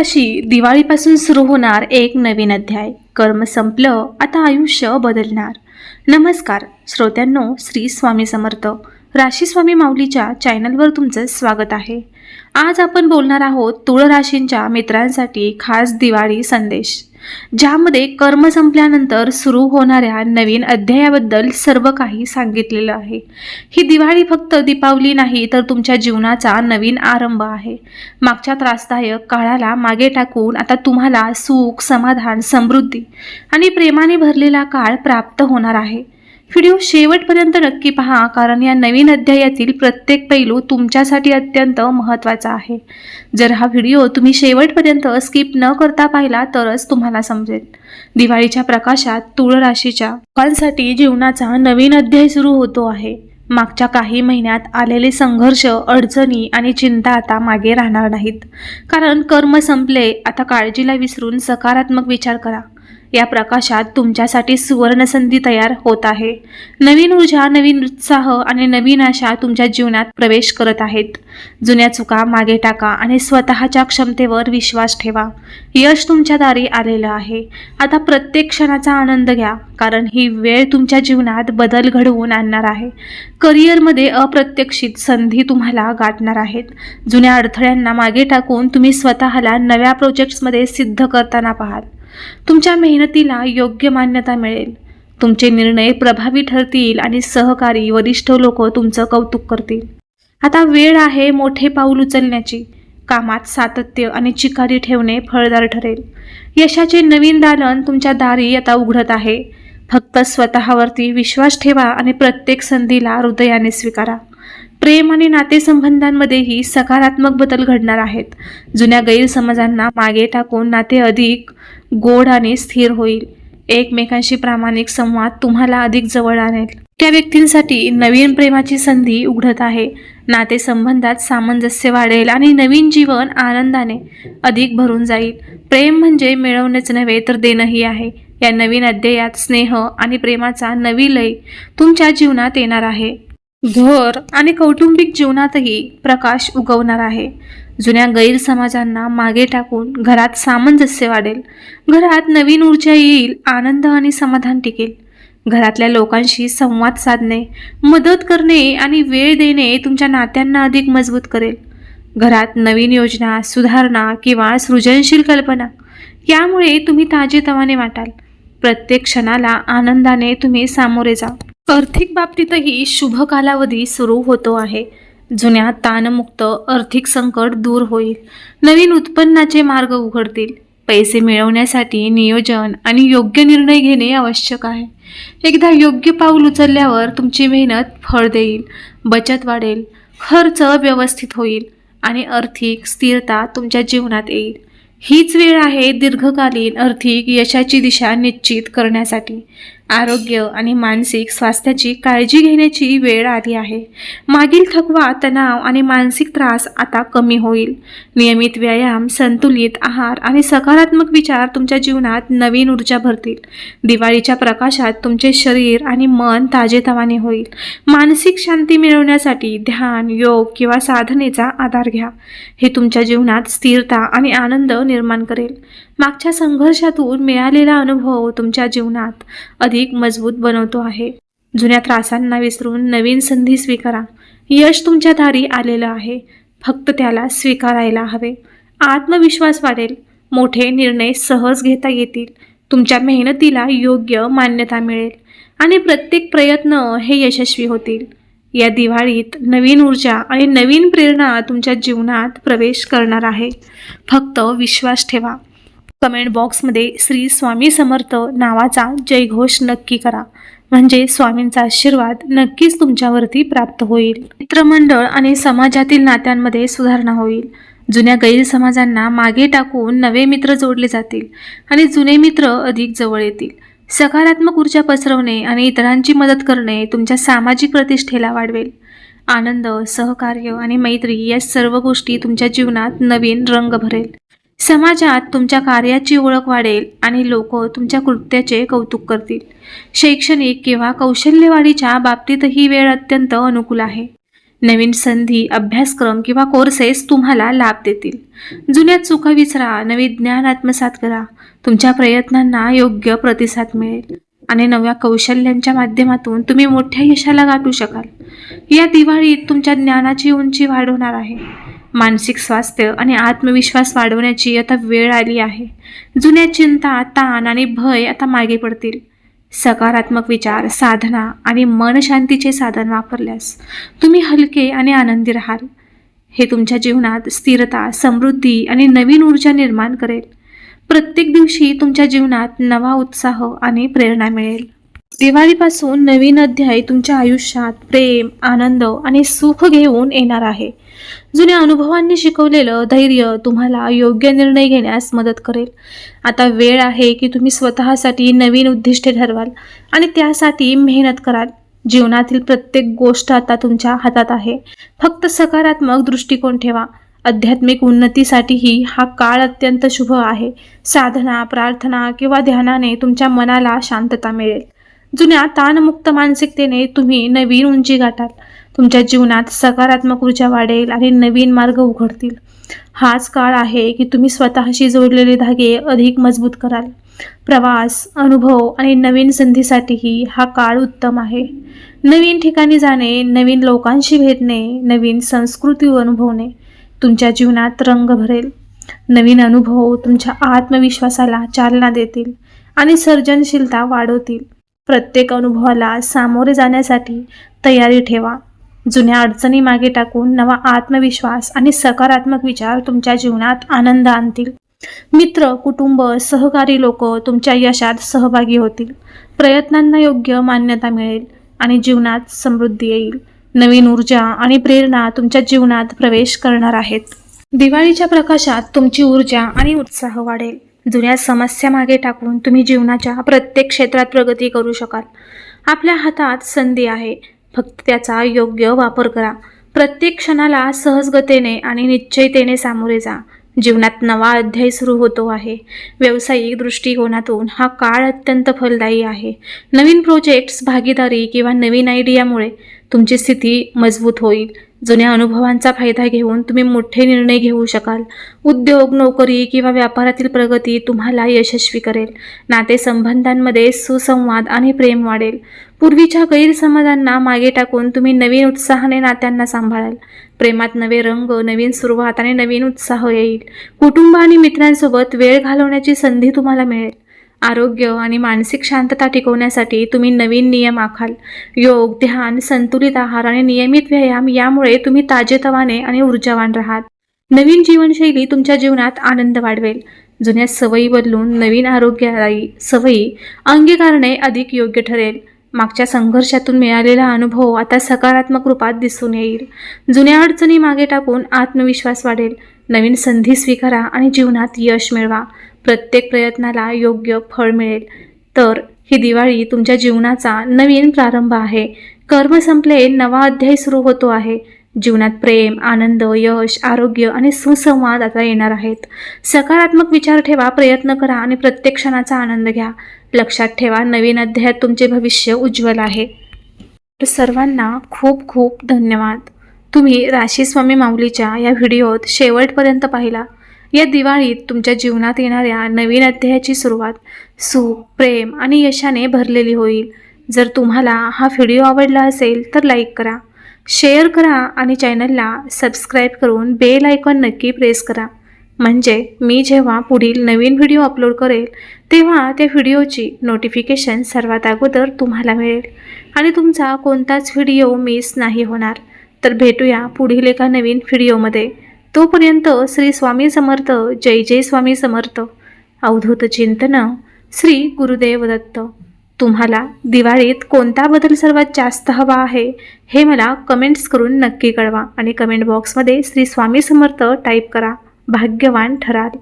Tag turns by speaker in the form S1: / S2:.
S1: राशी दिवाळीपासून सुरू होणार एक नवीन अध्याय. कर्म संपलं आता आयुष्य बदलणार. नमस्कार श्रोत्यांनो श्री स्वामी समर्थ. राशी स्वामी माऊलीच्या चॅनलवर तुमचं स्वागत आहे. आज आपण बोलणार आहोत तुळ राशींच्या मित्रांसाठी खास दिवाळी संदेश ज्यामध्ये कर्म संपल्यानंतर सुरू होणाऱ्या नवीन अध्यायाबद्दल सर्व काही सांगितलेलं आहे. ही दिवाळी फक्त दीपावली नाही तर तुमच्या जीवनाचा नवीन आरंभ आहे. मागच्या त्रासदायक काळाला मागे टाकून आता तुम्हाला सुख समाधान समृद्धी आणि प्रेमाने भरलेला काळ प्राप्त होणार आहे. व्हिडिओ शेवटपर्यंत नक्की पहा कारण या नवीन अध्यायातील प्रत्येक पैलू तुमच्यासाठी अत्यंत महत्त्वाचा आहे. जर हा व्हिडिओ तुम्ही शेवटपर्यंत स्किप न करता पाहिला तरच तुम्हाला समजेल. दिवाळीच्या प्रकाशात तुळ राशीच्या लोकांसाठी जीवनाचा नवीन अध्याय सुरू होतो आहे. मागच्या काही महिन्यात आलेले संघर्ष अडचणी आणि चिंता आता मागे राहणार नाहीत. कारण कर्म संपले आता काळजीला विसरून सकारात्मक विचार करा. या प्रकाशात तुमच्यासाठी सुवर्णसंधी तयार होत आहे. नवीन ऊर्जा नवीन उत्साह आणि नवीन आशा तुमच्या जीवनात प्रवेश करत आहेत. जुन्या चुका मागे टाका आणि स्वतःच्या क्षमतेवर विश्वास ठेवा. यश तुमच्या दारी आलेलं आहे. आता प्रत्येक क्षणाचा आनंद घ्या कारण ही वेळ तुमच्या जीवनात बदल घडवून आणणार आहे. करिअरमध्ये अप्रत्यक्षित संधी तुम्हाला गाठणार आहेत. जुन्या अडथळ्यांना मागे टाकून तुम्ही स्वतःला नव्या प्रोजेक्ट्समध्ये सिद्ध करताना पाहाल. तुमच्या मेहनतीला योग्य मान्यता मिळेल. तुमचे निर्णय प्रभावी ठरतील आणि सहकारी वरिष्ठ लोक तुमचं कौतुक करतील. आता वेळ आहे मोठे पाऊल उचलण्याची. कामात सातत्य आणि चिकारी ठेवणे फळदार ठरेल. यशाचे नवीन दालन तुमच्या दारी आता उघडत आहे. फक्त स्वतःवरती विश्वास ठेवा आणि प्रत्येक संधीला हृदयाने स्वीकारा. प्रेम आणि नातेसंबंधांमध्येही सकारात्मक बदल घडणार आहेत. जुन्या गैरसमजांना मागे टाकून नाते अधिक गोड आणि स्थिर होईल. एकमेकांशी प्रामाणिक संवाद तुम्हाला अधिक जवळ आणेल. त्या व्यक्तींसाठी नवीन प्रेमाची संधी उघडत आहे. नातेसंबंधात सामंजस्य वाढेल आणि नवीन जीवन आनंदाने अधिक भरून जाईल. प्रेम म्हणजे मिळवणेच नव्हे तर देणंही आहे. या नवीन अध्यायात स्नेह आणि प्रेमाचा नवी लय तुमच्या जीवनात येणार आहे. घर आणि कौटुंबिक जीवनातही प्रकाश उगवणार आहे. जुन्या गैरसमाजांना मागे टाकून घरात सामंजस्य वाढेल. घरात नवीन ऊर्जा येईल आनंद आणि समाधान टिकेल. घरातल्या लोकांशी संवाद साधणे मदत करणे आणि वेळ देणे तुमच्या नात्यांना अधिक मजबूत करेल. घरात नवीन योजना सुधारणा किंवा सृजनशील कल्पना यामुळे तुम्ही ताजेतवाने वाटाल. प्रत्येक क्षणाला आनंदाने तुम्ही सामोरे जा आर्थिक बाबतीतही शुभ कालावधी सुरू होतो आहे. जुन्या ताणमुक्त आर्थिक संकट दूर होईल. नवीन उत्पन्नाचे मार्ग उघडतील. पैसे मिळवण्यासाठी नियोजन आणि योग्य निर्णय घेणे आवश्यक आहे. एकदा योग्य पाऊल उचलल्यावर तुमची मेहनत फळ देईल बचत वाढेल खर्च व्यवस्थित होईल आणि आर्थिक स्थिरता तुमच्या जीवनात येईल. हीच वेळ आहे दीर्घकालीन आर्थिक यशाची दिशा निश्चित करण्यासाठी. आरोग्य आणि मानसिक स्वास्थ्याची काळजी घेण्याची वेळ आली आहे. मागील थकवा तणाव आणि मानसिक त्रास आता कमी होईल. नियमित व्यायाम संतुलित आहार आणि सकारात्मक विचार तुमच्या जीवनात नवीन ऊर्जा भरतील. दिवाळीच्या प्रकाशात तुमचे शरीर आणि मन ताजेतवाने होईल. मानसिक शांती मिळवण्यासाठी ध्यान योग किंवा साधनेचा आधार घ्या. हे तुमच्या जीवनात स्थिरता आणि आनंद निर्माण करेल. मागच्या संघर्षातून मिळालेला अनुभव तुमच्या जीवनात अधिक मजबूत बनवतो आहे. जुन्या त्रासांना विसरून नवीन संधी स्वीकारा. यश तुमच्या दारी आलेलं आहे. फक्त त्याला स्वीकारायला हवे. आत्मविश्वास वाढेल. मोठे निर्णय सहज घेता येतील. तुमच्या मेहनतीला योग्य मान्यता मिळेल. आणि प्रत्येक प्रयत्न हे यशस्वी होतील. या दिवाळीत नवीन ऊर्जा आणि नवीन प्रेरणा तुमच्या जीवनात प्रवेश करणार आहे. फक्त विश्वास ठेवा. कमेंट बॉक्समध्ये श्री स्वामी समर्थ नावाचा जयघोष नक्की करा. म्हणजे स्वामींचा आशीर्वाद नक्कीच तुमच्यावरती प्राप्त होईल. मित्रमंडळ आणि समाजातील नात्यांमध्ये सुधारणा होईल. जुन्या गैरसमाजांना मागे टाकून नवे मित्र जोडले जातील आणि जुने मित्र अधिक जवळ येतील. सकारात्मक ऊर्जा पसरवणे आणि इतरांची मदत करणे तुमच्या सामाजिक प्रतिष्ठेला वाढवेल. आनंद सहकार्य आणि मैत्री या सर्व गोष्टी तुमच्या जीवनात नवीन रंग भरेल. समाजात तुमच्या कार्याची ओळख वाढेल आणि लोक तुमच्या कृत्याचे कौतुक करतील. शैक्षणिक किंवा कौशल्यवाढीच्या बाबतीतही वेळ अत्यंत अनुकूल आहे. नवीन संधी अभ्यासक्रम किंवा कोर्सेस तुम्हाला लाभ देतील. जुन्या चुका विसरा नवी ज्ञान आत्मसात करा. तुमच्या प्रयत्नांना योग्य प्रतिसाद मिळेल. आणि नव्या कौशल्यांच्या माध्यमातून तुम्ही मोठ्या यशाला गाठू शकाल. या दिवाळीत तुमच्या ज्ञानाची उंची वाढवणार आहे. मानसिक स्वास्थ्य आणि आत्मविश्वास वाढवण्याची आता वेळ आली आहे. जुन्या चिंता ताण आणि भय आता मागे पडतील. सकारात्मक विचार साधना आणि मनशांतीचे साधन वापरल्यास तुम्ही हलके आणि आनंदी राहाल. हे तुमच्या जीवनात स्थिरता समृद्धी आणि नवीन ऊर्जा निर्माण करेल. प्रत्येक दिवशी तुमच्या जीवनात नवा उत्साह आणि प्रेरणा मिळेल. दिवाळीपासून नवीन अध्याय तुमच्या आयुष्यात प्रेम आनंद आणि सुख घेऊन येणार आहे. जुन्या अनुभवांनी शिकवलेलं धैर्य तुम्हाला योग्य निर्णय घेण्यास मदत करेल. आता वेळ आहे की तुम्ही स्वतःसाठी नवीन उद्दिष्टे ठरवाल आणि त्यासाठी मेहनत कराल. जीवनातील प्रत्येक गोष्ट आता तुमच्या हातात आहे. फक्त सकारात्मक दृष्टिकोन ठेवा. आध्यात्मिक उन्नतीसाठीही हा काळ अत्यंत शुभ आहे. साधना प्रार्थना किंवा ध्यानाने तुमच्या मनाला शांतता मिळेल. जुन्या ताणमुक्त मानसिकतेने तुम्ही नवीन उंची गाठाल. तुमच्या जीवनात सकारात्मक ऊर्जा वाढेल आणि नवीन मार्ग उघडतील. हाच काळ आहे की तुम्ही स्वतःशी जोडलेले धागे अधिक मजबूत कराल. प्रवास अनुभव आणि नवीन संधीसाठीही हा काळ उत्तम आहे. नवीन ठिकाणी जाणे नवीन लोकांशी भेटणे नवीन संस्कृती अनुभवणे तुमच्या जीवनात रंग भरेल. नवीन अनुभव तुमच्या आत्मविश्वासाला चालना देतील आणि सर्जनशीलता वाढवतील. प्रत्येक अनुभवाला सामोरे जाण्यासाठी तयारी ठेवा. जुन्या अडचणी मागे टाकून नवा आत्मविश्वास आणि सकारात्मक विचार तुमच्या जीवनात आनंद आणतील. मित्र कुटुंब सहकारी लोक तुमच्या यशात सहभागी होतील. प्रयत्नांना योग्य मान्यता मिळेल आणि जीवनात समृद्धी येईल. नवीन ऊर्जा आणि प्रेरणा तुमच्या जीवनात प्रवेश करणार आहेत. दिवाळीच्या प्रकाशात तुमची ऊर्जा आणि उत्साह वाढेल. जुन्या समस्या मागे टाकून तुम्ही जीवनाच्या प्रत्येक क्षेत्रात प्रगती करू शकाल. आपल्या हातात संधी आहे. फक्त त्याचा योग्य वापर करा. प्रत्येक क्षणाला सहजगतेने आणि निश्चयतेने सामोरे जा. जीवनात नवा अध्याय सुरू होतो आहे. व्यावसायिक दृष्टिकोनातून हा काळ अत्यंत फलदायी आहे. नवीन प्रोजेक्ट्स भागीदारी किंवा नवीन आयडियामुळे तुमची स्थिती मजबूत होईल. जुन्या अनुभवांचा फायदा घेऊन तुम्ही मोठे निर्णय घेऊ शकाल. उद्योग नोकरी किंवा व्यापारातील प्रगती तुम्हाला यशस्वी करेल. नातेसंबंधांमध्ये सुसंवाद आणि प्रेम वाढेल. पूर्वीच्या गैरसमजांना मागे टाकून तुम्ही नवीन उत्साहाने नात्यांना सांभाळाल. प्रेमात नवे रंग नवीन सुरुवात आणि नवीन उत्साह येईल. कुटुंब आणि मित्रांसोबत वेळ घालवण्याची संधी तुम्हाला मिळेल. आरोग्य आणि मानसिक शांतता टिकवण्यासाठी तुम्ही नवीन नियम आखाल. योग ध्यान संतुलित आहार आणि नियमित व्यायाम यामुळे तुम्ही ताजेतवाने आणि ऊर्जावान राहाल. नवीन जीवनशैली तुमच्या जीवनात आनंद वाढवेल. जुन्या सवयी बदलून नवीन आरोग्यदायी सवयी अंगीकारणे अधिक योग्य ठरेल. मागच्या संघर्षातून मिळालेला अनुभव आता सकारात्मक रूपात दिसून येईल. जुन्या अडचणी मागे टाकून आत्मविश्वास वाढेल. नवीन संधी स्वीकारा आणि जीवनात यश मिळवा. प्रत्येक प्रयत्नाला योग्य फळ मिळेल. तर ही दिवाळी तुमच्या जीवनाचा नवीन प्रारंभ आहे. कर्म संपले नवा अध्याय सुरू होतो आहे. जीवनात प्रेम आनंद यश आरोग्य आणि सुसंवाद आता येणार आहेत. सकारात्मक विचार ठेवा प्रयत्न करा आणि प्रत्येक क्षणाचा आनंद घ्या. लक्षात ठेवा नवीन अध्यायात तुमचे भविष्य उज्ज्वल आहे. तर सर्वांना खूप खूप धन्यवाद. तुम्ही राशीस्वामी माऊलीच्या या व्हिडिओत शेवटपर्यंत पाहिला. या दिवाळीत तुमच्या जीवनात येणाऱ्या नवीन अध्यायाची सुरुवात सुख प्रेम आणि यशाने भरलेली होईल. जर तुम्हाला हा व्हिडिओ आवडला असेल तर लाईक करा शेअर करा आणि चॅनलला सबस्क्राईब करून बेल आयकॉन नक्की प्रेस करा. म्हणजे मी जेव्हा पुढील नवीन व्हिडिओ अपलोड करेल तेव्हा त्या व्हिडिओची नोटिफिकेशन सर्वात अगोदर तुम्हाला मिळेल. आणि तुमचा कोणताच व्हिडिओ मिस नाही होणार. तर भेटूया पुढील एका नवीन व्हिडिओमध्ये. तोपर्यंत श्री स्वामी समर्थ जय जय स्वामी समर्थ. अवधूत चिंतन श्री गुरुदेव दत्त. तुम्हाला दिवाळीत कोणता बदल सर्वात जास्त हवा आहे हे मला कमेंट्स करून नक्की कळवा आणि कमेंट बॉक्समध्ये श्री स्वामी समर्थ टाईप करा. भाग्यवान ठराल.